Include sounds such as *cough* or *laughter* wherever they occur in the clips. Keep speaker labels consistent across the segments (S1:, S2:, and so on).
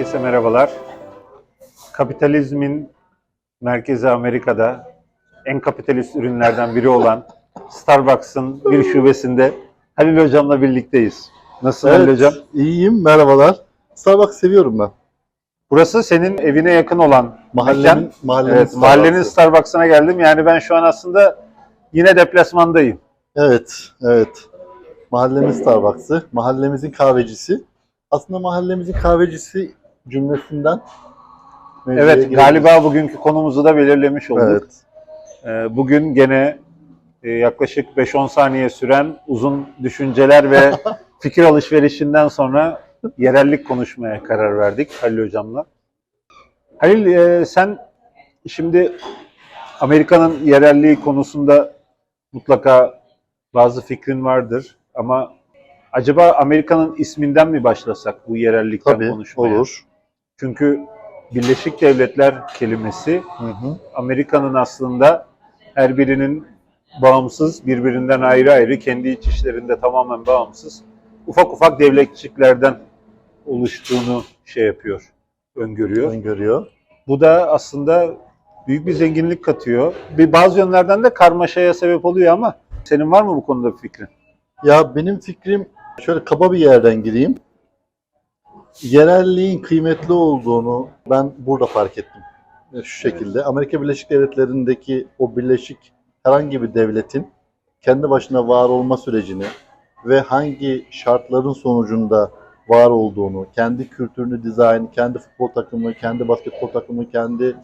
S1: Herkese merhabalar. Kapitalizmin merkezi Amerika'da en kapitalist ürünlerden biri olan Starbucks'ın bir şubesinde Halil Hocam'la birlikteyiz. Nasılsın Halil Hocam?
S2: iyiyim. Merhabalar. Starbucks seviyorum ben.
S1: Burası senin evine yakın olan
S2: Mahallenin,
S1: mekan.
S2: mahallenin,
S1: Evet,
S2: Starbucks'ı.
S1: mahallenin Starbucks'ına geldim. Yani ben şu an aslında yine deplasmandayım.
S2: Evet, evet. Mahallenin Starbucks'ı, mahallemizin kahvecisi. Aslında mahallemizin kahvecisi cümlesinden
S1: Evet, galiba bugünkü konumuzu da belirlemiş olduk.
S2: Evet.
S1: Ee, Bugün gene e, yaklaşık 5-10 saniye süren uzun düşünceler ve *laughs* fikir alışverişinden sonra yerellik konuşmaya karar verdik Halil Hocam'la. Halil e, sen şimdi Amerika'nın yerelliği konusunda mutlaka bazı fikrin vardır ama acaba Amerika'nın isminden mi başlasak bu yerellikten
S2: Tabii,
S1: konuşmaya?
S2: olur.
S1: Çünkü Birleşik Devletler kelimesi
S2: Hı hı.
S1: Amerika'nın aslında her birinin bağımsız, birbirinden ayrı ayrı, kendi iç işlerinde tamamen bağımsız, ufak ufak devletçiklerden oluştuğunu şey yapıyor, öngörüyor.
S2: Öngörüyor.
S1: Bu da aslında büyük bir zenginlik katıyor. Bir bazı yönlerden de karmaşaya sebep oluyor ama senin var mı bu konuda bir fikrin?
S2: Ya benim fikrim şöyle kaba bir yerden gireyim. Yerelliğin kıymetli olduğunu ben burada fark ettim. Şu şekilde. Amerika Birleşik Devletleri'ndeki o birleşik herhangi bir devletin kendi başına var olma sürecini ve hangi şartların sonucunda var olduğunu, kendi kültürünü, dizaynı, kendi futbol takımı, kendi basketbol takımı, kendi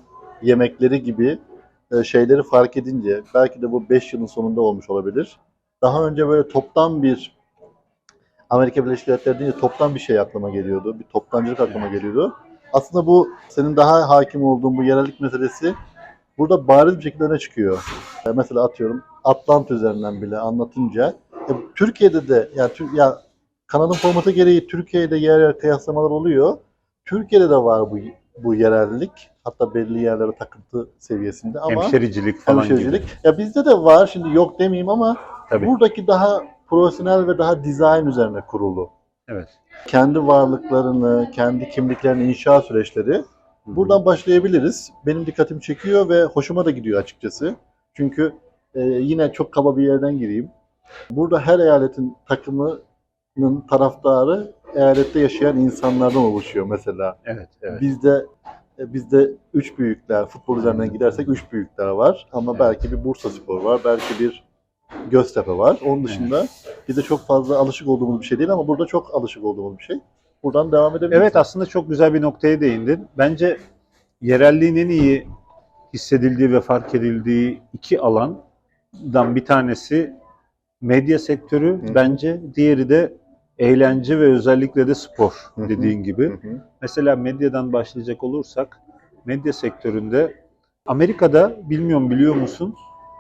S2: yemekleri gibi e, şeyleri fark edince, belki de bu 5 yılın sonunda olmuş olabilir. Daha önce böyle toptan bir Amerika Birleşik Devletleri deyince toptan bir şey aklıma geliyordu. Bir toptancılık aklıma geliyordu. Aslında bu senin daha hakim olduğun bu yerellik meselesi burada bariz bir şekilde öne çıkıyor. E, mesela atıyorum Atlant üzerinden bile anlatınca e, Türkiye'de de yani ya kanalın formatı gereği Türkiye'de yer yer kıyaslamalar oluyor. Türkiye'de de var bu bu yerellik. Hatta belli yerlere takıntı seviyesinde ama
S1: Hemşericilik falan
S2: hemşirecilik.
S1: gibi.
S2: Ya bizde de var şimdi yok demeyeyim ama
S1: Tabii.
S2: buradaki daha profesyonel ve daha dizayn üzerine kurulu.
S1: Evet.
S2: Kendi varlıklarını, kendi kimliklerini inşa süreçleri buradan başlayabiliriz. Benim dikkatimi çekiyor ve hoşuma da gidiyor açıkçası. Çünkü e, yine çok kaba bir yerden gireyim. Burada her eyaletin takımının taraftarı eyalette yaşayan insanlardan oluşuyor mesela.
S1: Evet, evet.
S2: Bizde e, bizde üç büyükler, futbol üzerinden gidersek üç büyükler var. Ama
S1: Evet.
S2: belki bir Bursa Spor var, belki bir Göztepe var. Onun dışında bizde çok fazla alışık olduğumuz bir şey değil ama burada çok alışık olduğumuz bir şey. Buradan devam edebiliriz.
S1: Evet aslında çok güzel bir noktaya değindin. Bence yerelliğin en iyi hissedildiği ve fark edildiği iki alandan bir tanesi medya sektörü
S2: Hı.
S1: bence. Diğeri de eğlence ve özellikle de spor
S2: Hı
S1: dediğin gibi.
S2: Hı.
S1: Mesela medyadan başlayacak olursak medya sektöründe Amerika'da bilmiyorum biliyor musun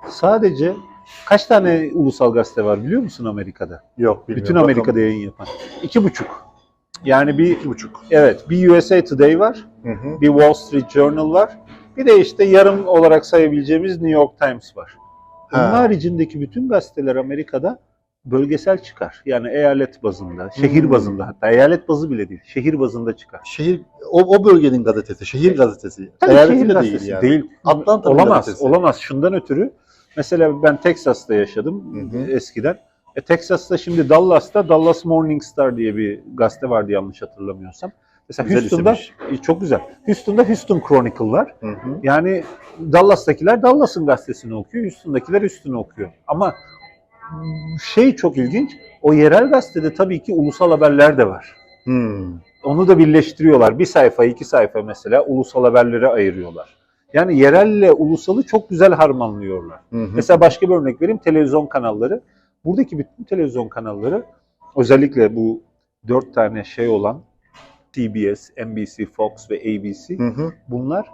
S1: sadece kaç tane ulusal gazete var biliyor musun Amerika'da?
S2: Yok bilmiyorum.
S1: Bütün Amerika'da yayın yapan. İki buçuk. Yani bir
S2: iki buçuk.
S1: Evet, bir USA Today var,
S2: Hı hı.
S1: bir Wall Street Journal var, bir de işte yarım olarak sayabileceğimiz New York Times var. Bunun
S2: Ha.
S1: haricindeki bütün gazeteler Amerika'da bölgesel çıkar. Yani eyalet bazında, şehir
S2: Hmm.
S1: bazında hatta eyalet bazı bile değil, şehir bazında çıkar.
S2: Şehir o, o bölgenin gazetesi, şehir gazetesi.
S1: Tabii şehir
S2: de
S1: gazetesi
S2: değil yani.
S1: değil.
S2: Atlanta'nın
S1: olamaz,
S2: gazetesi.
S1: olamaz. Şundan ötürü mesela ben Texas'ta yaşadım
S2: Hı hı.
S1: eskiden. E, Texas'ta şimdi Dallas'ta Dallas Morning Star diye bir gazete vardı yanlış hatırlamıyorsam. Mesela
S2: Güzel
S1: Houston'da
S2: isimmiş.
S1: e, çok güzel. Houston'da Houston Chronicle var.
S2: Hı hı.
S1: Yani Dallas'takiler Dallas'ın gazetesini okuyor, Houston'dakiler Houston'ı okuyor. Ama şey çok ilginç, o yerel gazetede tabii ki ulusal haberler de var.
S2: Hmm.
S1: Onu da birleştiriyorlar. Bir sayfa, iki sayfa mesela ulusal haberlere ayırıyorlar. Yani yerelle ulusalı çok güzel harmanlıyorlar.
S2: Hı hı.
S1: Mesela başka bir örnek vereyim, televizyon kanalları. Buradaki bütün televizyon kanalları, özellikle bu dört tane şey olan CBS, NBC, Fox ve ABC,
S2: Hı hı.
S1: Bunlar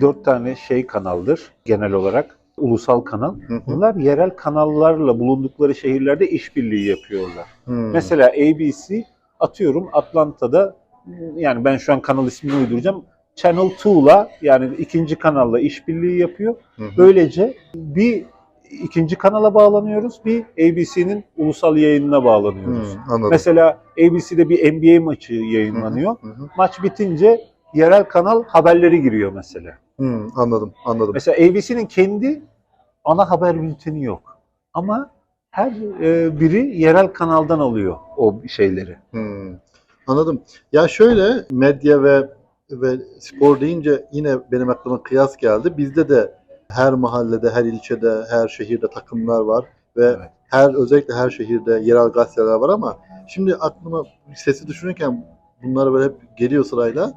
S1: dört tane şey kanaldır genel olarak. Ulusal kanal.
S2: Hı hı.
S1: Bunlar yerel kanallarla bulundukları şehirlerde işbirliği yapıyorlar.
S2: Hmm.
S1: Mesela ABC atıyorum Atlanta'da yani ben şu an kanal ismini uyduracağım. Channel 2'la yani ikinci kanalla işbirliği yapıyor.
S2: Hı hı.
S1: Böylece bir ikinci kanala bağlanıyoruz. Bir ABC'nin ulusal yayınına bağlanıyoruz.
S2: Hmm, anladım.
S1: Mesela ABC'de bir NBA maçı yayınlanıyor.
S2: Hı hı.
S1: Maç bitince yerel kanal haberleri giriyor mesela.
S2: Hmm, anladım, anladım.
S1: Mesela ABC'nin kendi ana haber bülteni yok. Ama her e, biri yerel kanaldan alıyor o şeyleri.
S2: Hmm, anladım. Ya şöyle medya ve ve spor deyince yine benim aklıma kıyas geldi. Bizde de her mahallede, her ilçede, her şehirde takımlar var ve
S1: Evet.
S2: her özellikle her şehirde yerel gazeteler var ama şimdi aklıma sesi düşünürken bunlar böyle hep geliyor sırayla.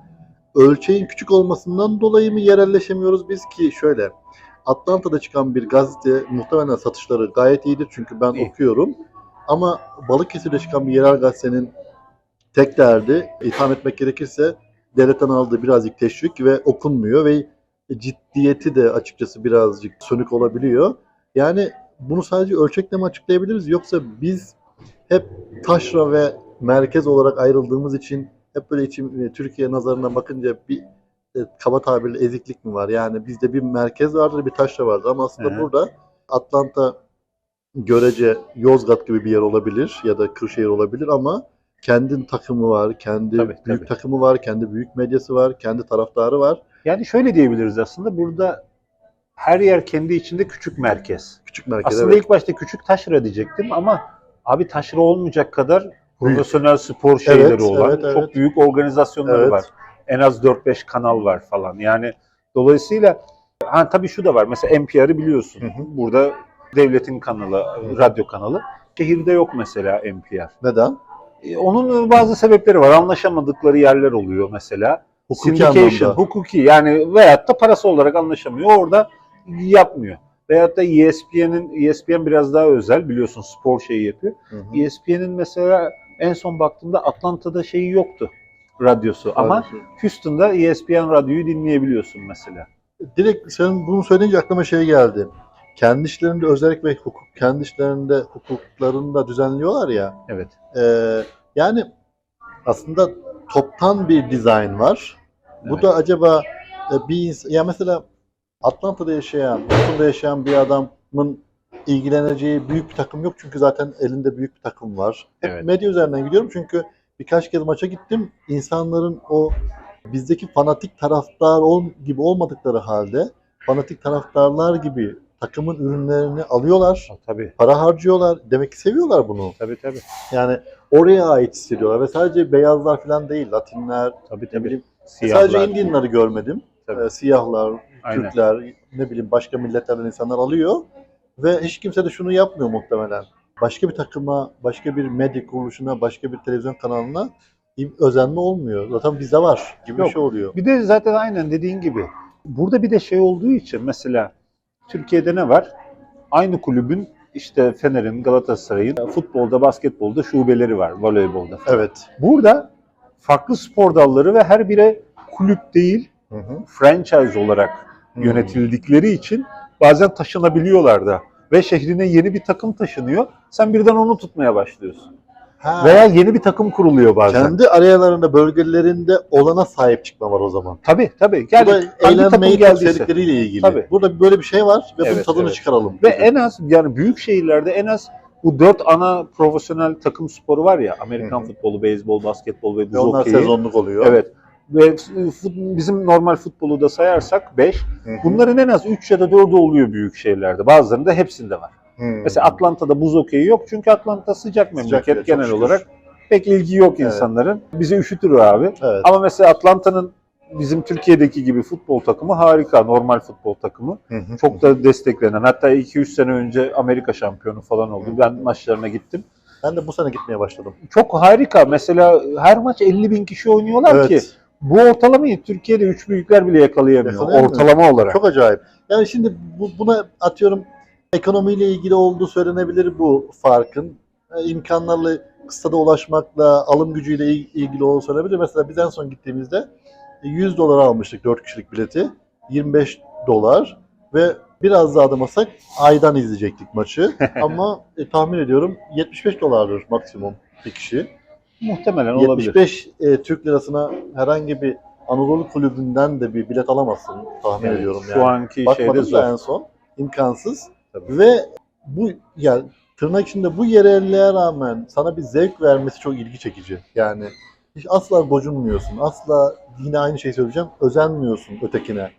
S2: Ölçeğin küçük olmasından dolayı mı yerelleşemiyoruz biz ki şöyle Atlanta'da çıkan bir gazete muhtemelen satışları gayet iyidir çünkü ben
S1: İyi.
S2: okuyorum. Ama Balıkesir'de çıkan bir yerel gazetenin tek derdi itham etmek gerekirse devletten aldığı birazcık teşvik ve okunmuyor ve ciddiyeti de açıkçası birazcık sönük olabiliyor. Yani bunu sadece ölçekle mi açıklayabiliriz yoksa biz hep taşra ve merkez olarak ayrıldığımız için hep böyle içim, e, Türkiye nazarına bakınca bir e, kaba tabirle eziklik mi var? Yani bizde bir merkez vardır, bir taşra vardır ama aslında
S1: hı.
S2: burada Atlanta görece Yozgat gibi bir yer olabilir ya da Kırşehir olabilir ama kendi takımı var, kendi
S1: Tabii,
S2: büyük
S1: tabii.
S2: takımı var, kendi büyük medyası var, kendi taraftarı var.
S1: Yani şöyle diyebiliriz aslında burada her yer kendi içinde küçük merkez.
S2: Küçük merkez
S1: Aslında
S2: evet.
S1: ilk başta küçük taşra diyecektim ama abi taşra olmayacak kadar profesyonel spor şeyleri
S2: Evet,
S1: olan
S2: evet,
S1: çok
S2: evet.
S1: büyük organizasyonları
S2: Evet.
S1: var. En az 4-5 kanal var falan. Yani dolayısıyla ha tabii şu da var. Mesela NPR'ı biliyorsun.
S2: Hı hı.
S1: Burada devletin kanalı, radyo kanalı. Şehirde yok mesela NPR.
S2: Neden?
S1: E, Onun bazı sebepleri var. Anlaşamadıkları yerler oluyor mesela.
S2: Hukuki
S1: Syndication,
S2: anlamda.
S1: hukuki yani veyahut da parası olarak anlaşamıyor. Orada yapmıyor. Veyahut da ESPN'in, ESPN biraz daha özel biliyorsun spor şeyi yapıyor.
S2: Hı hı.
S1: ESPN'in mesela en son baktığımda Atlanta'da şeyi yoktu radyosu ama
S2: Radyosu.
S1: Houston'da ESPN radyoyu dinleyebiliyorsun mesela.
S2: Direkt sen bunu söyleyince aklıma şey geldi. Kendi işlerinde özellik ve hukuk, kendi işlerinde hukuklarını da düzenliyorlar ya.
S1: Evet.
S2: Ee, yani aslında toptan bir dizayn var. Bu
S1: Evet.
S2: da acaba e, bir ya mesela Atlanta'da yaşayan, Houston'da yaşayan bir adamın ilgileneceği büyük bir takım yok çünkü zaten elinde büyük bir takım var. Hep
S1: Evet.
S2: medya üzerinden gidiyorum çünkü birkaç kez maça gittim. İnsanların o bizdeki fanatik taraftar ol, gibi olmadıkları halde fanatik taraftarlar gibi takımın ürünlerini alıyorlar,
S1: Ha, Tabii.
S2: para harcıyorlar. Demek ki seviyorlar bunu.
S1: Tabii tabii.
S2: Yani oraya ait hissediyorlar ve sadece beyazlar falan değil, Latinler,
S1: Tabii tabii.
S2: bileyim,
S1: Siyahlar.
S2: sadece Indianları görmedim.
S1: Tabii.
S2: Ee, siyahlar,
S1: Aynen.
S2: Türkler, ne bileyim başka milletlerden insanlar alıyor ve hiç kimse de şunu yapmıyor muhtemelen. Başka bir takıma, başka bir medya kuruluşuna, başka bir televizyon kanalına özenme olmuyor. Zaten bizde var gibi bir
S1: Yok.
S2: şey oluyor.
S1: Bir de zaten aynen dediğin gibi. Burada bir de şey olduğu için mesela Türkiye'de ne var? Aynı kulübün işte Fener'in, Galatasaray'ın futbolda, basketbolda şubeleri var, voleybolda falan.
S2: Evet.
S1: Burada farklı spor dalları ve her bire kulüp değil,
S2: Hı hı.
S1: franchise olarak
S2: Hmm.
S1: yönetildikleri için bazen taşınabiliyorlar da. Ve şehrine yeni bir takım taşınıyor. Sen birden onu tutmaya başlıyorsun.
S2: Ha,
S1: Veya yeni bir takım kuruluyor bazen.
S2: kendi arayalarında, bölgelerinde olana sahip çıkma var o zaman.
S1: Tabii tabii.
S2: Bu
S1: Yani
S2: da
S1: hangi takım
S2: eğlenmeyi sevdikleriyle ilgili.
S1: Tabii.
S2: Burada böyle bir şey var ve bunun
S1: Evet,
S2: tadını
S1: evet.
S2: çıkaralım.
S1: Ve en az yani büyük şehirlerde en az bu dört ana profesyonel takım sporu var ya. Amerikan
S2: Hı hı.
S1: futbolu, beyzbol, basketbol ve buz
S2: Ve onlar
S1: hokeyi.
S2: sezonluk oluyor.
S1: Evet. Ve bizim normal futbolu da sayarsak 5.
S2: Hı hı.
S1: Bunların en az 3 ya da 4'ü oluyor büyük şehirlerde. Bazılarında hepsinde var.
S2: Hı.
S1: Mesela Atlanta'da buz hokeyi yok çünkü Atlanta sıcak memleket
S2: çok
S1: genel
S2: şükür.
S1: olarak. Pek ilgi yok
S2: Evet.
S1: insanların. Bizi üşütür abi.
S2: Evet.
S1: Ama mesela Atlanta'nın bizim Türkiye'deki gibi futbol takımı harika. Normal futbol takımı.
S2: Hı hı.
S1: Çok da desteklenen. Hatta 2-3 sene önce Amerika şampiyonu falan oldu. Ben maçlarına gittim.
S2: Ben de bu sene gitmeye başladım.
S1: Çok harika. Mesela her maç 50 bin kişi oynuyorlar ki
S2: Evet.
S1: bu ortalamayı Türkiye'de üç büyükler bile yakalayamıyor.
S2: Yakalayamıyor.
S1: Ortalama olarak.
S2: Çok acayip. Yani şimdi bu, buna atıyorum ekonomiyle ilgili olduğu söylenebilir bu farkın. E, imkanlarla kısada ulaşmakla, alım gücüyle il- ilgili olduğu söylenebilir. Mesela biz en son gittiğimizde 100 dolara almıştık 4 kişilik bileti. 25 dolar ve biraz daha adamasak aydan izleyecektik maçı. *laughs* Ama e, tahmin ediyorum 75 dolardır maksimum bir kişi.
S1: Muhtemelen olabilir.
S2: 75 e, Türk lirasına herhangi bir Anadolu kulübünden de bir bilet alamazsın tahmin
S1: Evet,
S2: ediyorum
S1: Şu
S2: yani.
S1: anki şeyde
S2: Bakmadım
S1: zor.
S2: da en son. imkansız.
S1: Tabii.
S2: Ve bu ya tırnak içinde bu yerelliğe rağmen sana bir zevk vermesi çok ilgi çekici. Yani hiç asla gocunmuyorsun. Asla yine aynı şeyi söyleyeceğim. Özenmiyorsun ötekine.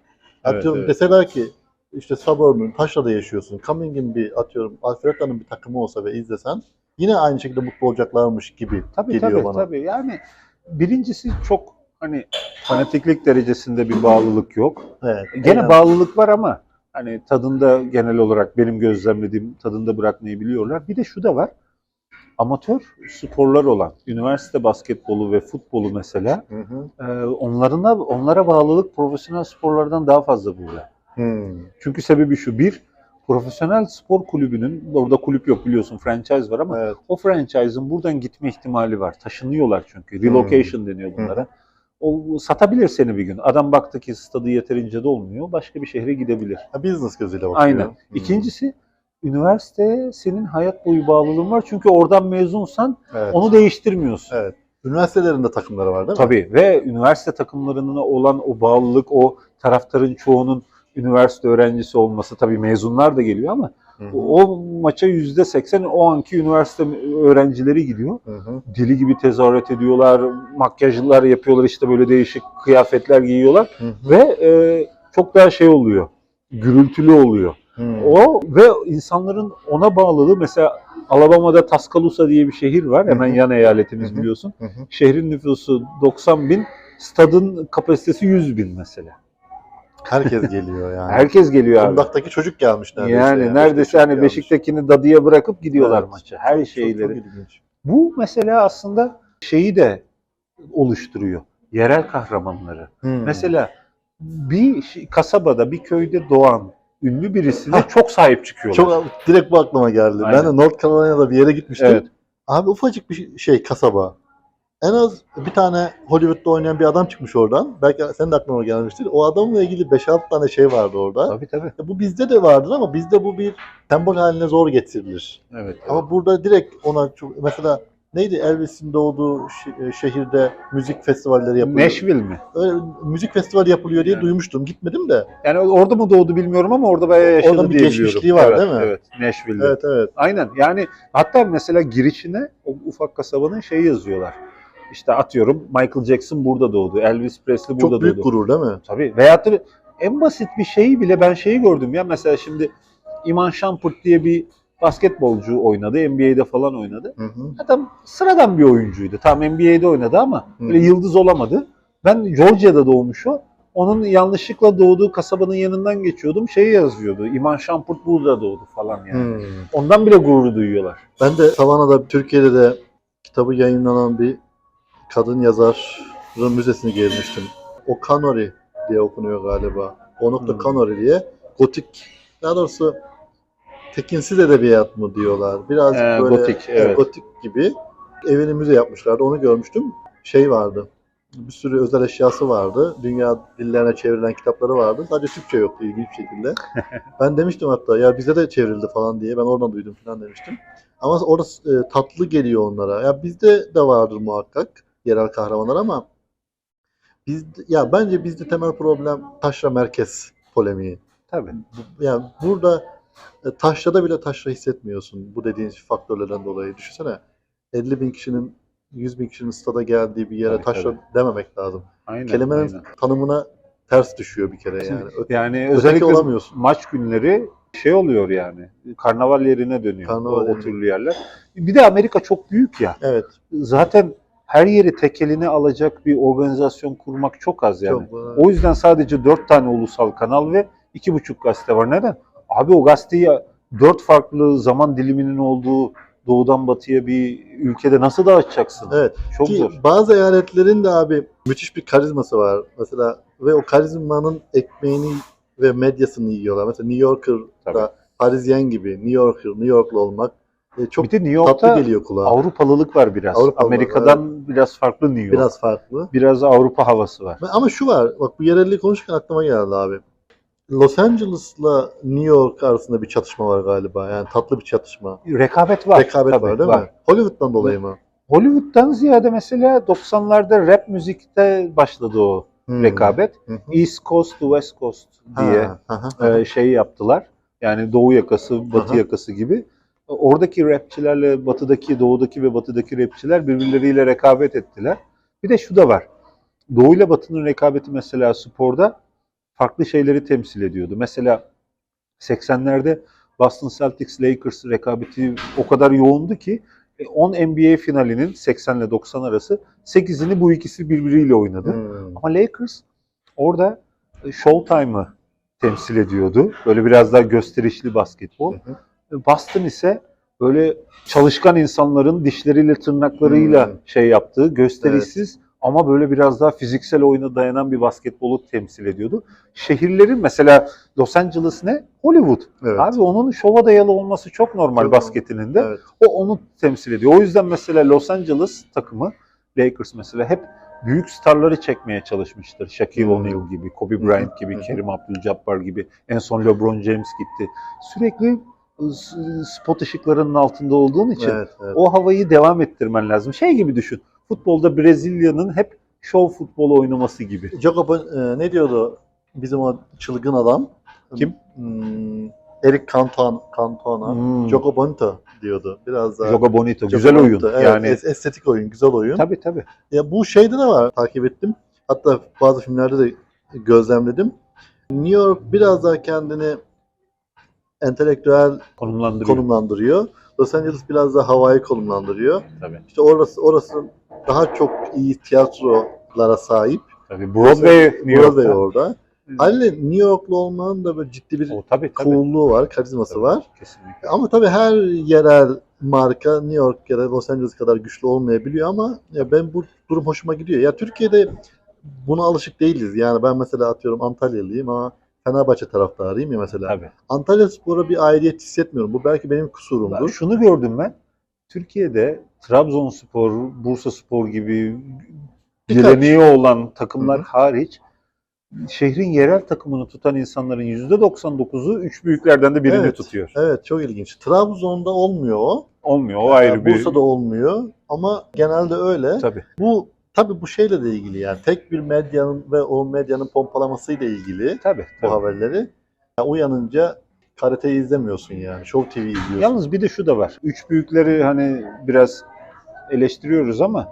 S2: Atıyorum
S1: evet.
S2: deseler ki işte Suburban, Taşra'da yaşıyorsun. Cumming'in bir atıyorum Alfreda'nın bir takımı olsa ve izlesen yine aynı şekilde mutlu olacaklarmış gibi
S1: Tabii
S2: geliyor
S1: tabii
S2: bana.
S1: tabii. Yani birincisi çok hani fanatiklik derecesinde bir bağlılık yok.
S2: Evet.
S1: Gene
S2: Aynen.
S1: bağlılık var ama hani tadında genel olarak benim gözlemlediğim tadında bırakmayı biliyorlar. Bir de şu da var. Amatör sporlar olan üniversite basketbolu ve futbolu mesela
S2: Hı hı.
S1: e, onlarına onlara bağlılık profesyonel sporlardan daha fazla burada.
S2: Hmm.
S1: Çünkü sebebi şu bir profesyonel spor kulübünün orada kulüp yok biliyorsun franchise var ama
S2: Evet.
S1: o franchise'ın buradan gitme ihtimali var. Taşınıyorlar çünkü. Relocation deniyor bunlara. O satabilir seni bir gün. Adam baktı ki stadı yeterince dolmuyor. Başka bir şehre gidebilir.
S2: Ha, business gözüyle bakıyor.
S1: Aynen.
S2: Hmm.
S1: İkincisi üniversite senin hayat boyu bağlılığın var. Çünkü oradan mezunsan
S2: Evet.
S1: onu değiştirmiyorsun.
S2: Evet. Üniversitelerin de takımları var değil mi?
S1: Tabii ve üniversite takımlarına olan o bağlılık, o taraftarın çoğunun üniversite öğrencisi olması tabii mezunlar da geliyor ama
S2: Hı hı.
S1: o maça yüzde seksen o anki üniversite öğrencileri gidiyor.
S2: Hı hı.
S1: Deli gibi tezahürat ediyorlar, makyajlar yapıyorlar işte böyle değişik kıyafetler giyiyorlar
S2: Hı hı.
S1: ve e, çok daha şey oluyor, gürültülü oluyor.
S2: Hmm.
S1: O ve insanların ona bağlılığı mesela Alabama'da Tuscaloosa diye bir şehir var. Hemen yan eyaletimiz biliyorsun. Şehrin nüfusu 90 bin, stadın kapasitesi 100 bin mesela.
S2: Herkes geliyor yani.
S1: Herkes geliyor abi.
S2: Kundaktaki çocuk gelmiş neredeyse.
S1: yani neredeyse hani
S2: çocuk
S1: Beşik'tekini dadıya bırakıp gidiyorlar
S2: Evet.
S1: maça. Her
S2: gelmiş. Çok-
S1: şeyleri.
S2: Çok, ilginç.
S1: Bu mesela aslında şeyi de oluşturuyor. Yerel kahramanları.
S2: Hmm.
S1: Mesela bir kasabada, bir köyde doğan ünlü birisine
S2: Hah.
S1: çok sahip çıkıyorlar.
S2: çok direkt bu aklıma geldi.
S1: Aynen.
S2: Ben de North Carolina'da bir yere gitmiştim.
S1: Evet.
S2: Abi ufacık bir şey kasaba. En az bir tane Hollywood'da oynayan bir adam çıkmış oradan. Belki senin de aklına gelmiştir. O adamla ilgili 5-6 tane şey vardı orada.
S1: Tabii tabii.
S2: Bu bizde de vardır ama bizde bu bir sembol haline zor getirilir.
S1: Evet.
S2: Ama burada direkt ona çok mesela neydi Elvis'in doğduğu şe- şehirde müzik festivalleri yapılıyor.
S1: Nashville mi?
S2: Öyle müzik festivali yapılıyor diye
S1: Evet.
S2: duymuştum. Gitmedim de.
S1: Yani orada mı doğdu bilmiyorum ama orada bayağı yaşadı
S2: Oradan bir
S1: diye
S2: geçmişliği
S1: biliyorum.
S2: var
S1: evet,
S2: değil mi?
S1: Evet, Nashville'de.
S2: Evet evet.
S1: Aynen. Yani hatta mesela girişine o ufak kasabanın şeyi yazıyorlar. İşte atıyorum Michael Jackson burada doğdu. Elvis Presley burada
S2: Çok büyük
S1: doğdu.
S2: gurur değil mi?
S1: Tabii. Veyahut da en basit bir şeyi bile ben şeyi gördüm ya. Mesela şimdi Iman Shumpert diye bir basketbolcu oynadı. NBA'de falan oynadı.
S2: Hı hı.
S1: Adam sıradan bir oyuncuydu. Tam NBA'de oynadı ama
S2: Hı.
S1: böyle yıldız olamadı. Ben Georgia'da doğmuş o. Onun yanlışlıkla doğduğu kasabanın yanından geçiyordum. Şey yazıyordu. İman Shumpert burada doğdu falan yani.
S2: Hmm.
S1: Ondan bile gurur duyuyorlar.
S2: Ben de Savana'da Türkiye'de de kitabı yayınlanan bir kadın yazarın müzesini gezmiştim. O Kanori diye okunuyor galiba. O nokta
S1: Hmm.
S2: Kanori diye. Gotik, daha doğrusu tekinsiz edebiyat mı diyorlar. Birazcık
S1: Ee,
S2: böyle
S1: gotik,
S2: e,
S1: evet.
S2: gotik gibi. Evini müze yapmışlardı. Onu görmüştüm. Şey vardı. Bir sürü özel eşyası vardı. Dünya dillerine çevrilen kitapları vardı. Sadece Türkçe yoktu ilginç bir şekilde. *laughs* ben demiştim hatta ya bize de çevrildi falan diye. Ben oradan duydum falan demiştim. Ama orası e, tatlı geliyor onlara. Ya bizde de vardır muhakkak yerel kahramanlar ama biz ya bence bizde temel problem taşra merkez polemiği.
S1: Tabii.
S2: Yani burada e, taşrada bile taşra hissetmiyorsun bu dediğin faktörlerden dolayı. Düşünsene 50 bin kişinin 100 bin kişinin stada geldiği bir yere
S1: Tabii,
S2: taşra
S1: tabii.
S2: dememek lazım.
S1: Aynen.
S2: Kelimenin
S1: aynen.
S2: tanımına ters düşüyor bir kere yani. Ö-
S1: Yani özellikle
S2: olamıyorsun.
S1: maç günleri şey oluyor yani. Karnaval yerine dönüyor.
S2: Karnaval
S1: o, o türlü yerler. Bir de Amerika çok büyük ya.
S2: Evet.
S1: Zaten her yeri tek eline alacak bir organizasyon kurmak çok az yani.
S2: Çok,
S1: O yüzden sadece dört tane ulusal kanal ve iki buçuk gazete var. Neden? Abi o gazeteyi dört farklı zaman diliminin olduğu doğudan batıya bir ülkede nasıl dağıtacaksın?
S2: Evet.
S1: Çok
S2: Ki
S1: zor.
S2: bazı eyaletlerin de abi müthiş bir karizması var. Mesela ve o karizmanın ekmeğini ve medyasını yiyorlar. Mesela New Yorker'da
S1: Tabii.
S2: Parisyen gibi New Yorker, New Yorklu olmak e, çok
S1: bir de New
S2: tatlı
S1: York'ta
S2: geliyor kulağa.
S1: Avrupalılık var biraz.
S2: Avrupalılık,
S1: Amerika'dan biraz farklı New York.
S2: Biraz farklı.
S1: Biraz Avrupa havası var.
S2: Ama şu var, bak bu yerelliği konuşurken aklıma geldi abi. Los Angeles'la New York arasında bir çatışma var galiba. Yani tatlı bir çatışma.
S1: Rekabet var.
S2: Rekabet
S1: Tabii,
S2: var değil mi? Hollywood'dan dolayı mı?
S1: Hollywood'dan ziyade mesela 90'larda rap müzikte başladı o
S2: Hmm.
S1: rekabet.
S2: Hı.
S1: East Coast to West Coast diye
S2: Ha, ha, ha.
S1: e, şey yaptılar. Yani doğu yakası, batı
S2: Aha.
S1: yakası gibi. Oradaki rapçilerle batıdaki, doğudaki ve batıdaki rapçiler birbirleriyle rekabet ettiler. Bir de şu da var. Doğu ile batının rekabeti mesela sporda farklı şeyleri temsil ediyordu. Mesela 80'lerde Boston Celtics Lakers rekabeti o kadar yoğundu ki e, 10 NBA finalinin 80 ile 90 arası 8'ini bu ikisi birbiriyle oynadı.
S2: Hmm.
S1: Ama Lakers orada e, Showtime'ı temsil ediyordu. Böyle biraz daha gösterişli basketbol.
S2: Hı hı.
S1: Boston ise böyle çalışkan insanların dişleriyle tırnaklarıyla
S2: Hmm.
S1: şey yaptığı gösterişsiz ama böyle biraz daha fiziksel oyuna dayanan bir basketbolu temsil ediyordu. Şehirlerin mesela Los Angeles ne? Hollywood.
S2: Evet.
S1: Abi onun şova dayalı olması çok normal
S2: Çok
S1: basketinin de.
S2: Evet.
S1: O onu temsil ediyor. O yüzden mesela Los Angeles takımı Lakers mesela hep büyük starları çekmeye çalışmıştır. Shaquille
S2: Hmm.
S1: O'Neal gibi, Kobe Bryant gibi. Kerim Abdul-Jabbar gibi, en son LeBron James gitti. Sürekli spot ışıklarının altında olduğun için
S2: Evet, evet.
S1: o havayı devam ettirmen lazım. Şey gibi düşün. Futbolda Brezilya'nın hep show futbol oynaması gibi.
S2: Jacob e, ne diyordu bizim o çılgın adam?
S1: Kim?
S2: Hmm, Eric Cantona, Cantona.
S1: Hmm.
S2: Jogo Bonito diyordu. Biraz daha.
S1: Joga Bonito.
S2: Jogo
S1: Güzel oyun.
S2: Bonito, Evet,
S1: yani
S2: es- estetik oyun, güzel oyun.
S1: tabii tabii.
S2: Ya bu şeyde de var, takip ettim. Hatta bazı filmlerde de gözlemledim. New York biraz daha kendini entelektüel
S1: Konumlandırıyor.
S2: konumlandırıyor. Los Angeles biraz daha havai konumlandırıyor.
S1: Tabii.
S2: İşte orası orası daha çok iyi tiyatrolara sahip.
S1: tabii. Broadway New
S2: Broadway
S1: York'ta.
S2: orada. Haliyle New Yorklu olmanın da böyle ciddi bir
S1: O tabii tabii.
S2: coolluğu var, karizması
S1: Tabii,
S2: var.
S1: Kesinlikle.
S2: Ama tabii her yerel marka New York ya da Los Angeles kadar güçlü olmayabiliyor ama ya ben bu durum hoşuma gidiyor. Ya Türkiye'de buna alışık değiliz. Yani ben mesela atıyorum Antalyalıyım ama Fenerbahçe taraftarıyım ya mesela.
S1: Tabii.
S2: Antalya Spor'a bir aidiyet hissetmiyorum. Bu belki benim
S1: Ben
S2: kusurumdur.
S1: şunu gördüm ben. Türkiye'de Trabzonspor, Bursaspor gibi geleneği olan takımlar
S2: Hı hı.
S1: hariç şehrin yerel takımını tutan insanların %99'u üç büyüklerden de birini
S2: Evet.
S1: tutuyor.
S2: Evet çok ilginç. Trabzon'da olmuyor o.
S1: Olmuyor. O ayrı
S2: Yani
S1: bir...
S2: Bursa'da olmuyor ama genelde öyle.
S1: Tabii.
S2: Bu tabii bu şeyle de ilgili yani tek bir medyanın ve o medyanın pompalamasıyla ilgili
S1: Tabii.
S2: bu
S1: tabii.
S2: haberleri. Ya uyanınca karateyi izlemiyorsun yani. Show TV izliyorsun.
S1: Yalnız bir de şu da var. Üç büyükleri hani biraz eleştiriyoruz ama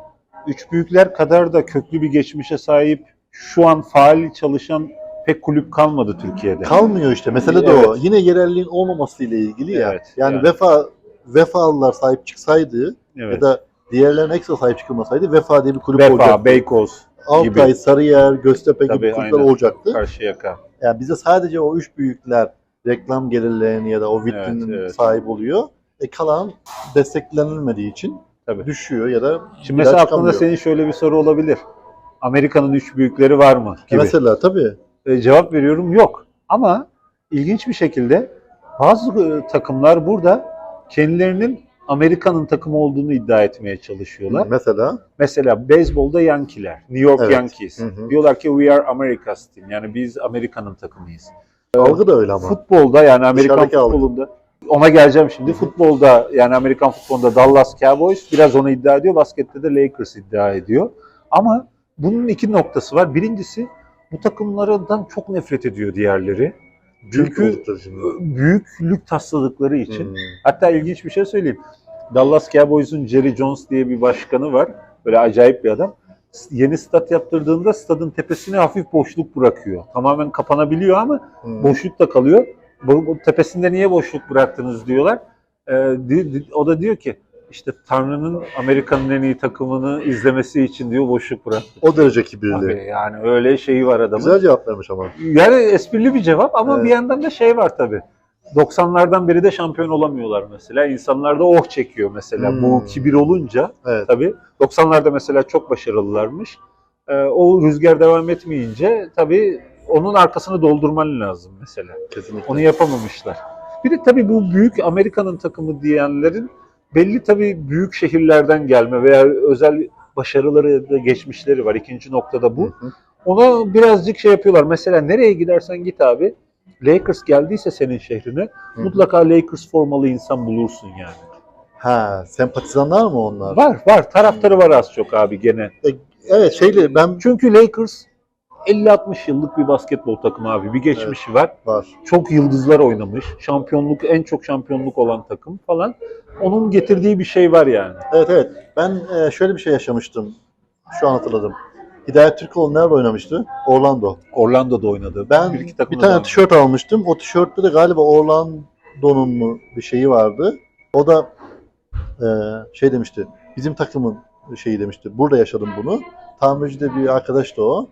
S1: üç büyükler kadar da köklü bir geçmişe sahip şu an faal çalışan pek kulüp kalmadı Türkiye'de.
S2: Kalmıyor işte. Mesele de o. Yine yerelliğin olmamasıyla ilgili ya.
S1: Evet,
S2: yani,
S1: yani.
S2: vefa vefalılar sahip çıksaydı
S1: evet.
S2: ya da diğerlerine ekstra sahip çıkılmasaydı Vefa diye bir kulüp
S1: Vefa,
S2: olacaktı.
S1: Beykoz,
S2: Altay,
S1: gibi.
S2: Sarıyer, Göztepe gibi
S1: Tabii,
S2: kulüpler
S1: aynen.
S2: olacaktı.
S1: Karşıyaka.
S2: Yani bize sadece o üç büyükler reklam gelirlerini ya da o vitrinin
S1: Evet, evet.
S2: sahip oluyor. E kalan desteklenilmediği için
S1: Tabii.
S2: düşüyor ya da
S1: Şimdi mesela aklında senin şöyle bir soru olabilir. Amerika'nın üç büyükleri var mı?
S2: E
S1: Gibi.
S2: Mesela tabii.
S1: E, cevap veriyorum yok. Ama ilginç bir şekilde bazı e, takımlar burada kendilerinin Amerika'nın takımı olduğunu iddia etmeye çalışıyorlar.
S2: Mesela
S1: Mesela beyzbolda Yankee'ler, New York
S2: Evet.
S1: Yankees.
S2: Hı hı.
S1: Diyorlar ki we are America's team. Yani biz Amerika'nın takımıyız.
S2: algı da öyle ama.
S1: Futbolda yani Amerikan
S2: Dışarıdaki algı.
S1: futbolunda ona geleceğim şimdi.
S2: Hı hı.
S1: Futbolda yani Amerikan futbolunda Dallas Cowboys biraz onu iddia ediyor. Baskette de Lakers iddia ediyor. Ama bunun iki noktası var. Birincisi bu takımlardan çok nefret ediyor diğerleri.
S2: Büyük
S1: Çünkü büyüklük tasladıkları için.
S2: Hmm.
S1: Hatta ilginç bir şey söyleyeyim. Dallas Cowboys'un Jerry Jones diye bir başkanı var. Böyle acayip bir adam. Yeni stat yaptırdığında stadın tepesine hafif boşluk bırakıyor. Tamamen kapanabiliyor ama
S2: Hmm.
S1: boşluk da kalıyor. Bu, bu tepesinde niye boşluk bıraktınız diyorlar. Ee, o da diyor ki işte Tanrı'nın Amerika'nın en iyi takımını izlemesi için diyor boşluk bıraktı.
S2: O derece kibirli.
S1: Abi yani öyle şeyi var adamın.
S2: Güzel cevap vermiş ama.
S1: Yani esprili bir cevap ama
S2: Evet.
S1: bir yandan da şey var tabii. 90'lardan beri de şampiyon olamıyorlar mesela. İnsanlar da oh çekiyor mesela.
S2: Hmm.
S1: Bu kibir olunca
S2: Evet.
S1: tabii. 90'larda mesela çok başarılılarmış. Ee, o rüzgar devam etmeyince tabii onun arkasını doldurman lazım mesela.
S2: Kesinlikle.
S1: Onu yapamamışlar. Bir de tabii bu büyük Amerika'nın takımı diyenlerin belli tabii büyük şehirlerden gelme veya özel başarıları da geçmişleri var. İkinci noktada bu.
S2: Hı hı.
S1: Ona birazcık şey yapıyorlar. Mesela nereye gidersen git abi. Lakers geldiyse senin şehrine
S2: Hı.
S1: mutlaka Lakers formalı insan bulursun yani.
S2: Ha, sempatizanlar mı onlar?
S1: Var var. Taraftarı var az çok abi gene.
S2: Evet şeyle ben
S1: Çünkü Lakers 50-60 yıllık bir basketbol takımı abi. Bir geçmişi var.
S2: Var.
S1: Çok yıldızlar oynamış. Şampiyonluk, en çok şampiyonluk olan takım falan. Onun getirdiği bir şey var yani.
S2: Evet evet. Ben e, şöyle bir şey yaşamıştım. Şu an hatırladım. Hidayet Türkoğlu nerede oynamıştı? Orlando.
S1: Orlando'da oynadı.
S2: Ben
S1: Bir
S2: bir,
S1: iki da
S2: tane tişört almıştım. O tişörtte de galiba Orlando'nun mu bir şeyi vardı. O da e, şey demişti. Bizim takımın şeyi demişti. Burada yaşadım bunu. Tamirci de bir arkadaştı o.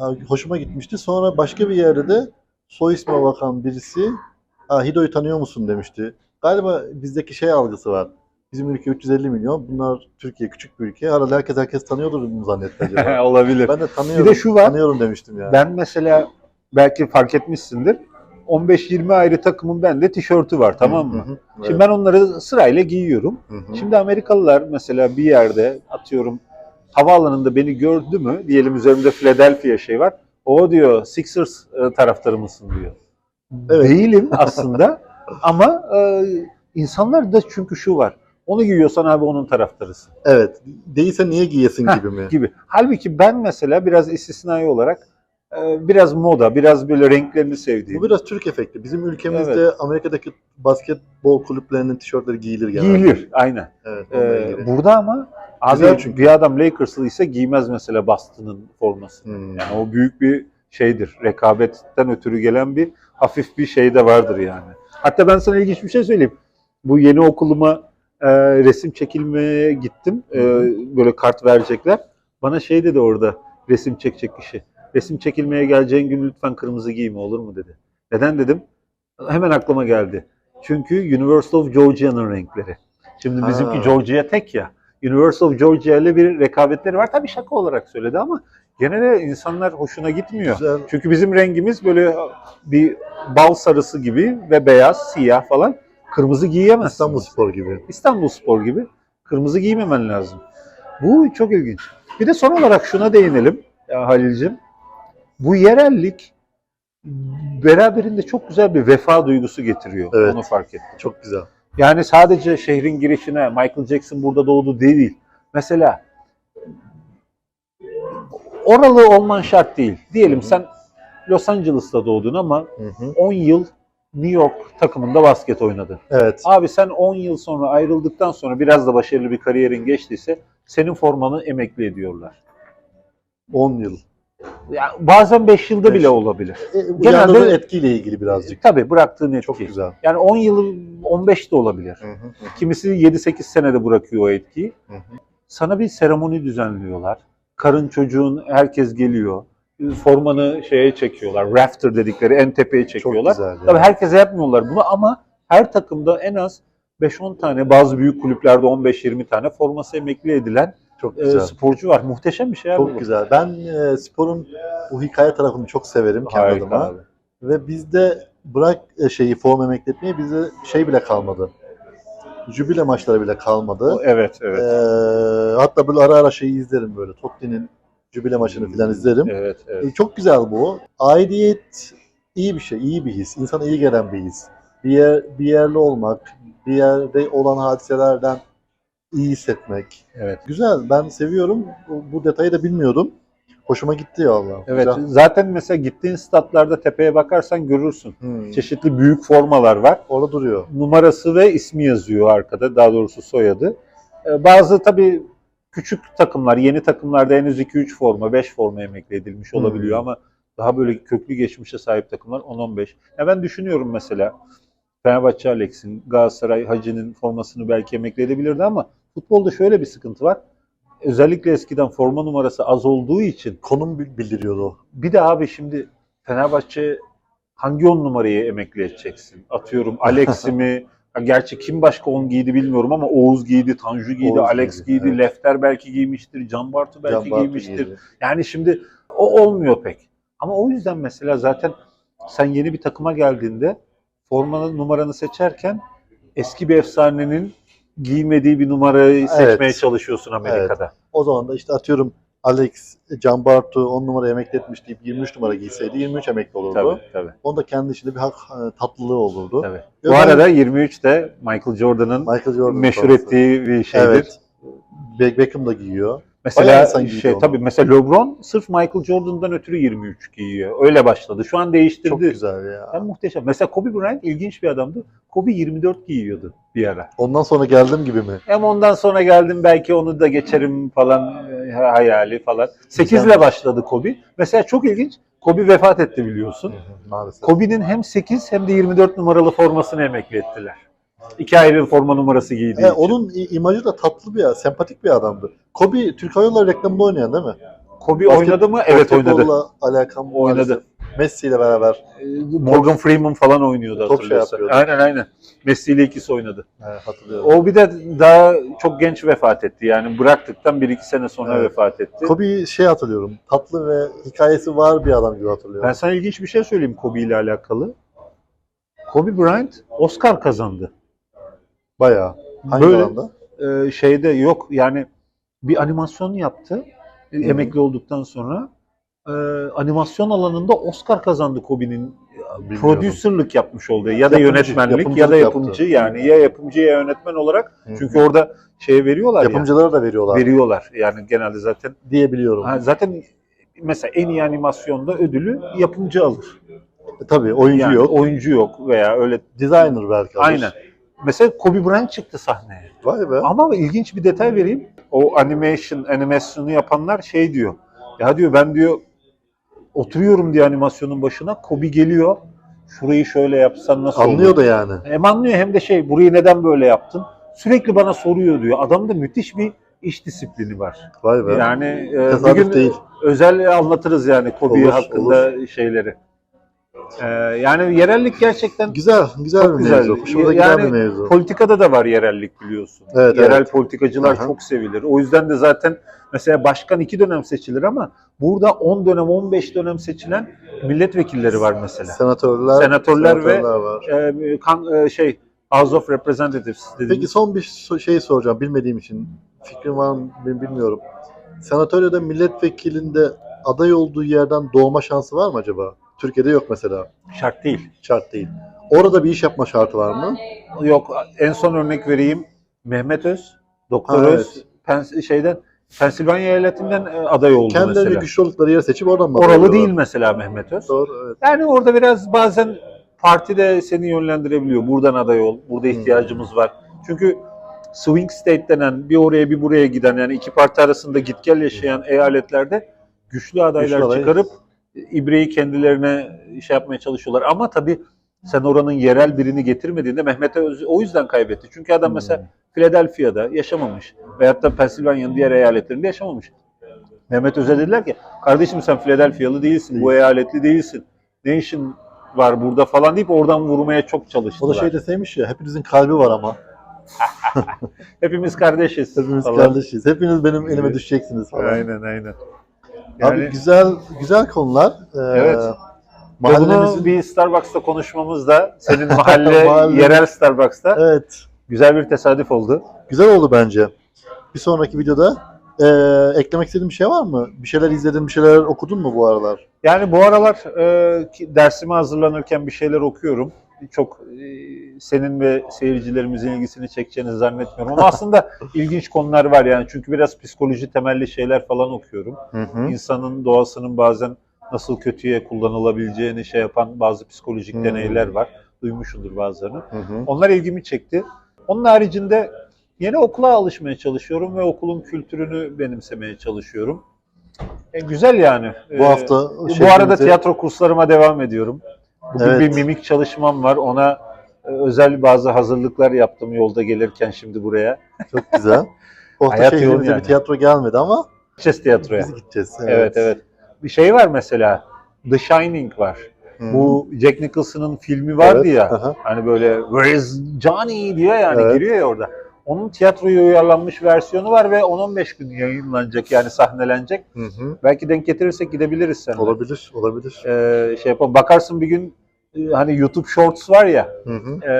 S2: Ha, hoşuma gitmişti. Sonra başka bir yerde de soy isme bakan birisi ha, Hido'yu tanıyor musun demişti. Galiba bizdeki şey algısı var. Bizim ülke 350 milyon. Bunlar Türkiye küçük bir ülke. Herhalde herkes herkes tanıyordur mu zannetti acaba? *laughs*
S1: Olabilir.
S2: ben de tanıyorum.
S1: Bir de şu var.
S2: Tanıyorum demiştim yani.
S1: Ben mesela belki fark etmişsindir. 15-20 ayrı takımın bende tişörtü var tamam mı?
S2: Hı hı,
S1: Şimdi
S2: evet.
S1: ben onları sırayla giyiyorum.
S2: Hı hı.
S1: Şimdi Amerikalılar mesela bir yerde atıyorum havaalanında beni gördü mü diyelim üzerimde Philadelphia şey var. O diyor Sixers e, taraftarı mısın diyor.
S2: Evet.
S1: Değilim *laughs* aslında ama e, insanlar da çünkü şu var. Onu giyiyorsan abi onun taraftarısın
S2: Evet. Değilse niye giyesin
S1: Heh,
S2: gibi mi?
S1: gibi. Halbuki ben mesela biraz istisnai olarak e, biraz moda, biraz böyle renklerini sevdiğim.
S2: Bu biraz Türk efekti. Bizim ülkemizde
S1: Evet.
S2: Amerika'daki basketbol kulüplerinin tişörtleri giyilir genelde.
S1: Giyilir aynen.
S2: Evet,
S1: Ee, burada ama abi
S2: Güzel çünkü.
S1: bir adam Lakers'lı ise giymez mesela Boston'ın formasını.
S2: Hmm.
S1: Yani o büyük bir şeydir. Rekabetten ötürü gelen bir hafif bir şey de vardır yani. Hatta ben sana ilginç bir şey söyleyeyim. Bu yeni okuluma e, resim çekilmeye gittim. E, böyle kart verecekler. Bana şey dedi orada resim çekecek kişi. Resim çekilmeye geleceğin gün lütfen kırmızı giyme olur mu dedi. Neden dedim? Hemen aklıma geldi. Çünkü University of Georgia'nın renkleri. Şimdi
S2: Ha.
S1: bizimki Georgia tek ya. University of Georgia ile bir rekabetleri var. Tabii şaka olarak söyledi ama gene de insanlar hoşuna gitmiyor.
S2: Güzel.
S1: Çünkü bizim rengimiz böyle bir bal sarısı gibi ve beyaz, siyah falan. Kırmızı giyemezsin.
S2: İstanbul Spor gibi.
S1: İstanbul Spor gibi. Kırmızı giymemen lazım. Bu çok ilginç. Bir de son olarak şuna değinelim Halil'cim. Bu yerellik beraberinde çok güzel bir vefa duygusu getiriyor.
S2: Evet.
S1: Onu fark ettim.
S2: Çok güzel.
S1: Yani sadece şehrin girişine Michael Jackson burada doğdu değil. Mesela oralı olman şart değil. Diyelim sen Los Angeles'ta doğdun ama
S2: Hı hı.
S1: 10 yıl New York takımında basket oynadın.
S2: Evet.
S1: Abi sen 10 yıl sonra ayrıldıktan sonra biraz da başarılı bir kariyerin geçtiyse senin formanı emekli ediyorlar.
S2: 10 yıl.
S1: Ya bazen 5 yılda
S2: Beş
S1: bile
S2: yıl.
S1: olabilir.
S2: E,
S1: Genelde-
S2: Uyandığın etkiyle ilgili birazcık.
S1: Tabii bıraktığın etki.
S2: Çok güzel.
S1: Yani 10 yılı 15 de olabilir.
S2: Hı hı hı.
S1: Kimisi 7-8 senede bırakıyor o etkiyi.
S2: Hı hı.
S1: Sana bir seremoni düzenliyorlar. Karın çocuğun herkes geliyor. Formanı şeye çekiyorlar. Rafter dedikleri en tepeye
S2: Çok
S1: çekiyorlar.
S2: güzel.
S1: Tabii
S2: yani.
S1: herkese yapmıyorlar bunu ama her takımda en az 5-10 tane bazı büyük kulüplerde 15-20 tane forması emekli edilen
S2: Çok
S1: e,
S2: güzel.
S1: sporcu var. Muhteşem bir şey abi
S2: Çok
S1: bu.
S2: güzel. Ben e, sporun bu hikaye tarafını çok severim kendi
S1: Harika
S2: adıma.
S1: abi.
S2: Ve bizde bırak e, şeyi form emekletmeyi bizde şey bile kalmadı. Jübile maçları bile kalmadı.
S1: O- Evet, evet.
S2: Ee, hatta böyle ara ara şeyi izlerim böyle. Totti'nin jübile maçını falan izlerim.
S1: Evet, evet.
S2: Ee, Çok güzel bu. Aidiyet iyi bir şey, iyi bir his. İnsana iyi gelen bir his. Bir yer, bir yerli olmak, bir yerde olan hadiselerden iyi hissetmek.
S1: Evet.
S2: Güzel. Ben seviyorum. Bu, bu detayı da bilmiyordum. Hoşuma gitti ya Allah.
S1: Evet.
S2: Güzel.
S1: Zaten mesela gittiğin statlarda tepeye bakarsan görürsün.
S2: Hmm.
S1: Çeşitli büyük formalar var.
S2: Orada duruyor.
S1: numarası ve ismi yazıyor arkada. Daha doğrusu soyadı. Ee, Bazı tabii küçük takımlar, yeni takımlarda henüz 2-3 forma, 5 forma emekli edilmiş
S2: Hmm.
S1: olabiliyor ama daha böyle köklü geçmişe sahip takımlar 10-15. Ya ben düşünüyorum mesela Fenerbahçe Alex'in, Galatasaray Hacı'nın formasını belki emekli edebilirdi ama futbolda şöyle bir sıkıntı var. Özellikle eskiden forma numarası az olduğu için
S2: Konum bil- bildiriyordu o.
S1: bir de abi şimdi Fenerbahçe hangi on numarayı emekli edeceksin? Atıyorum Alex'i *laughs* mi? Gerçi kim başka 10 giydi bilmiyorum ama Oğuz giydi, Tanju giydi,
S2: Oğuz
S1: Alex
S2: giydi,
S1: giydi,
S2: evet.
S1: Lefter belki giymiştir, Can Bartu belki
S2: Can Bartu
S1: giymiştir.
S2: giydi.
S1: Yani şimdi o olmuyor pek. Ama o yüzden mesela zaten sen yeni bir takıma geldiğinde formanın numaranı seçerken eski bir efsanenin giymediği bir numarayı seçmeye
S2: Evet.
S1: çalışıyorsun Amerika'da.
S2: O zaman da işte atıyorum Alex, Can Bartu 10 numara emekli etmiş deyip 23 numara giyseydi 23 emekli olurdu.
S1: Tabii, tabii.
S2: Onun da kendi içinde bir hak, e, tatlılığı olurdu.
S1: tabii. Bu arada 23 de Michael Jordan'ın
S2: Michael Jordan
S1: meşhur
S2: forması.
S1: ettiği bir şeydir.
S2: Evet. Be- Beckham da giyiyor.
S1: Mesela şey tabii mesela LeBron sırf Michael Jordan'dan ötürü 23 giyiyor. Öyle başladı. Şu an değiştirdi.
S2: Çok güzel ya.
S1: Ya muhteşem. Mesela Kobe Bryant ilginç bir adamdı. Kobe 24 giyiyordu bir ara.
S2: Ondan sonra geldim gibi mi?
S1: Hem ondan sonra geldim belki onu da geçerim falan e, hayali falan. 8 ile başladı Kobe. Mesela çok ilginç. Kobe vefat etti biliyorsun.
S2: Maalesef.
S1: Kobe'nin hem 8 hem de 24 numaralı formasını emekli ettiler. İki ayrı forma numarası giydiği
S2: E,
S1: için.
S2: onun i- imajı da tatlı bir, sempatik bir adamdı. Kobe Türk Hava Yolları reklamında oynayan değil mi?
S1: Kobe
S2: Basket-
S1: oynadı mı? Evet oynadı.
S2: Basketbolla alakam
S1: Oynadı.
S2: maalesef. Messi ile beraber.
S1: Ee, Morgan Freeman falan oynuyordu
S2: Top şey
S1: hatırlıyorsan.
S2: yapıyordu.
S1: aynen aynen. Messi ile ikisi oynadı.
S2: Evet, hatırlıyorum.
S1: O bir de daha çok genç vefat etti. Yani bıraktıktan 1-2 sene sonra
S2: Evet.
S1: vefat etti.
S2: Kobe'yi şey hatırlıyorum. Tatlı ve hikayesi var bir adam gibi hatırlıyorum.
S1: Ben sana ilginç bir şey söyleyeyim Kobe ile alakalı. Kobe Bryant Oscar kazandı.
S2: Bayağı. Hangi
S1: Böyle
S2: alanda?
S1: e, şeyde yok yani bir animasyon yaptı e,
S2: Hı hı.
S1: emekli olduktan sonra. E, animasyon alanında Oscar kazandı
S2: Bilmiyorum.
S1: prodüserlik yapmış olduğu ya da
S2: Yapımcı,
S1: yönetmenlik ya da yapımcı
S2: yaptı.
S1: yani ya yapımcı ya yönetmen olarak
S2: Hı hı.
S1: çünkü orada şeye veriyorlar ya
S2: Yapımcılara da veriyorlar
S1: veriyorlar yani genelde zaten
S2: diyebiliyorum.
S1: ha, zaten mesela en iyi animasyonda ödülü yapımcı alır.
S2: E, tabii oyuncu
S1: Yani
S2: yok.
S1: oyuncu yok veya öyle
S2: Designer belki alır.
S1: aynen. Mesela Kobe Bryant çıktı sahneye.
S2: Vay be.
S1: Ama ilginç bir detay vereyim. O animation, animasyonu yapanlar şey diyor. Ya diyor ben diyor oturuyorum diye animasyonun başına. Kobe geliyor. Şurayı şöyle yapsan nasıl olur?
S2: Anlıyor da yani.
S1: Hem anlıyor hem de şey burayı neden böyle yaptın? Sürekli bana soruyor diyor. Adamda müthiş bir iş disiplini var.
S2: Vay be.
S1: Yani e, bir gün
S2: değil.
S1: özel anlatırız yani Kobe
S2: Olur,
S1: hakkında şeyleri. E, yani yerellik gerçekten
S2: Güzel, güzel
S1: Çok
S2: bir
S1: güzel.
S2: mevzu. Hoşumuza
S1: Yani
S2: giden bir mevzu.
S1: Politikada da var yerellik biliyorsun.
S2: Evet,
S1: Yerel
S2: evet.
S1: politikacılar
S2: Aha.
S1: çok sevilir. O yüzden de zaten mesela başkan iki dönem seçilir ama burada 10 dönem 15 dönem seçilen milletvekilleri var mesela.
S2: Senatörler,
S1: Senatörler ve-
S2: var.
S1: Ee, kan, e, şey House of Representatives dediğimiz.
S2: Peki son bir şey soracağım bilmediğim için. Fikrin var mı bil- bilmiyorum. Senatörde milletvekilinde aday olduğu yerden doğma şansı var mı acaba? Türkiye'de yok mesela.
S1: şart değil.
S2: Şart değil. Orada bir iş yapma şartı var mı?
S1: Yok en son örnek vereyim. Mehmet Öz, Doktor
S2: Ha,
S1: Öz. Pens- şeyden Pensilvanya eyaletinden e, aday oldu
S2: Kendilerine
S1: mesela.
S2: güçlü oldukları yeri seçip oradan mı
S1: Oralı değil mesela Mehmet Öz.
S2: Doğru evet.
S1: Yani orada biraz bazen parti de seni yönlendirebiliyor. Buradan aday ol, burada
S2: Hmm.
S1: ihtiyacımız var. Çünkü swing state denen bir oraya bir buraya giden yani iki parti arasında git gel yaşayan eyaletlerde güçlü adaylar
S2: Güçlü aday.
S1: çıkarıp ibreyi kendilerine şey yapmaya çalışıyorlar. Ama tabii sen oranın yerel birini getirmediğinde Mehmet Öz o yüzden kaybetti. Çünkü adam
S2: Hmm.
S1: mesela Philadelphia'da yaşamamış veyahut da Pennsylvania'nın diğer eyaletlerinde yaşamamış. Mehmet Öz'e dediler ki kardeşim sen Philadelphia'lı değilsin, bu eyaletli değilsin. Ne işin var burada falan deyip oradan vurmaya çok
S2: O
S1: çalıştılar.
S2: da şey deseymiş ya hepinizin kalbi var ama. *laughs*
S1: Hepimiz kardeşiz.
S2: Hepimiz
S1: falan.
S2: kardeşiz. Hepiniz benim elime
S1: Evet.
S2: düşeceksiniz falan.
S1: Aynen aynen.
S2: Abi
S1: Yani,
S2: güzel güzel konular. Ee,
S1: Evet. ve
S2: Mahallemizin
S1: bunu bir Starbucks'ta konuşmamızda senin *laughs* mahalle,
S2: Mahalle-
S1: yerel Starbucks'ta
S2: Evet.
S1: güzel bir tesadüf oldu.
S2: Güzel oldu bence. Bir sonraki videoda eee, eklemek istediğin bir şey var mı? Bir şeyler izledin, bir şeyler okudun mu bu aralar?
S1: Yani bu aralar e, dersime hazırlanırken bir şeyler okuyorum. Çok e, senin ve seyircilerimizin ilgisini çekeceğini zannetmiyorum. Ama aslında ilginç konular var yani. Çünkü biraz psikoloji temelli şeyler falan okuyorum.
S2: Hı hı.
S1: İnsanın doğasının bazen nasıl kötüye kullanılabileceğini şey yapan bazı psikolojik
S2: Hmm.
S1: deneyler var. Duymuşsundur bazılarını.
S2: Hı hı.
S1: Onlar ilgimi çekti. Onun haricinde yeni okula alışmaya çalışıyorum ve okulun kültürünü benimsemeye çalışıyorum. E, güzel yani.
S2: Bu hafta
S1: bu arada tiyatro kurslarıma devam ediyorum. Bugün
S2: Evet.
S1: bir mimik çalışmam var. Ona e, özel bazı hazırlıklar yaptım yolda gelirken şimdi buraya.
S2: çok güzel. *laughs*
S1: Hayat
S2: şehrimize
S1: yani.
S2: bir tiyatro gelmedi ama
S1: Gideceğiz tiyatroya.
S2: biz gideceğiz.
S1: Evet evet. Bir şey var mesela. The Shining var.
S2: Hı.
S1: Bu Jack Nicholson'ın filmi vardı
S2: Evet,
S1: ya.
S2: aha.
S1: Hani böyle Where is Johnny diyor yani
S2: Evet.
S1: giriyor ya orada. Onun tiyatroya uyarlanmış versiyonu var ve 10-15 gün yayınlanacak yani sahnelenecek.
S2: Hı hı.
S1: Belki denk getirirsek gidebiliriz seninle.
S2: Olabilir, olabilir.
S1: Ee, şey yapalım. Bakarsın bir gün hani YouTube Shorts var ya
S2: Hı hı.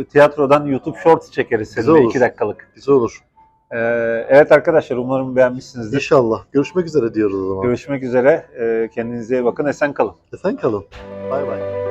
S1: e, tiyatrodan YouTube Shorts çekeriz
S2: olur.
S1: 2 dakikalık.
S2: Güzel olur.
S1: Ee, evet arkadaşlar umarım beğenmişsinizdir.
S2: İnşallah. Görüşmek üzere diyoruz o zaman.
S1: Görüşmek üzere. Ee, kendinize iyi bakın. Esen kalın.
S2: Esen kalın. Bay bay.